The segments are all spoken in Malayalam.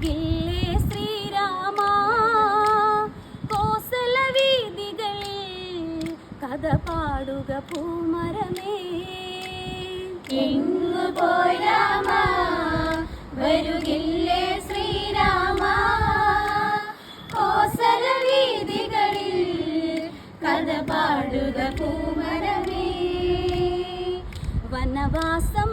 അരികില്ലേ ശ്രീരാമ. കോസല വീതികളിൽ കഥ പാടുക പൂമരമേ. എങ്ങു പോരാമ വരുകില്ലേ ശ്രീരാമ. കോസല വീതികളിൽ കഥ പാടുക പൂമരമേ. വനവാസം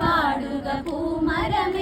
പാടുക പൂമരമേ.